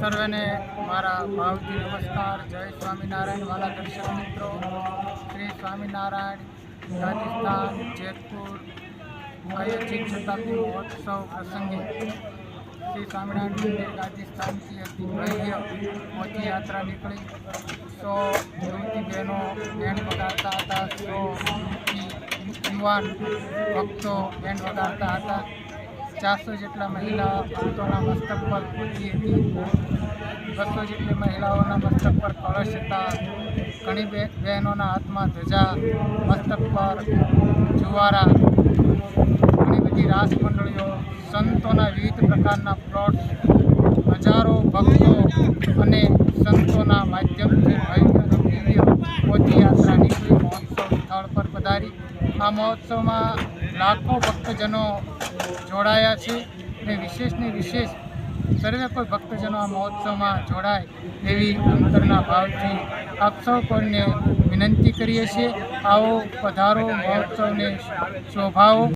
સર્વેને મારા ભાવથી નમસ્કાર. જય સ્વામિનારાયણ, વાલા દર્શક મિત્રો. શ્રી સ્વામિનારાયણ, રાજસ્થાન, જેતપુર આયોજિત શતાબ્દી મહોત્સવ પ્રસંગે શ્રી સ્વામિનારાયણ મંદિર રાજસ્થાનથી અતિ ભવ્ય મોટી યાત્રા નીકળી. સો યુવતી બહેનો બેન્ડ વગાડતા હતા સો યુવાન ભક્તો બેન્ડ વગાડતા હતા. ચારસો જેટલા મહિલા ભક્તોના મસ્તક પર પૂછી હતી. બસો જેટલી મહિલાઓના મસ્તક પર કળશ હતા. ઘણી બહેનોના હાથમાં ધજા, મસ્તક પર જુવારા, ઘણી બધી રાસ મંડળીઓ સંતોના વિવિધ પ્રકારના પ્લોટ્સ હજારો ભક્તો અને સંતોના માધ્યમથી ભવ્ય અને દિવ્ય પોથયાત્રા નીકળી મહોત્સવ પધારી આ મહોત્સવમાં લાખો ભક્તજનો જોડાયા છે અને વિશેષને વિશેષ સર્વે કોઈ ભક્તજનો આ મહોત્સવમાં જોડાય એવી અંતરના ભાવથી આપ સૌ કોઈને વિનંતી કરીએ છીએ. આવો પધારો મહોત્સવને શોભાવો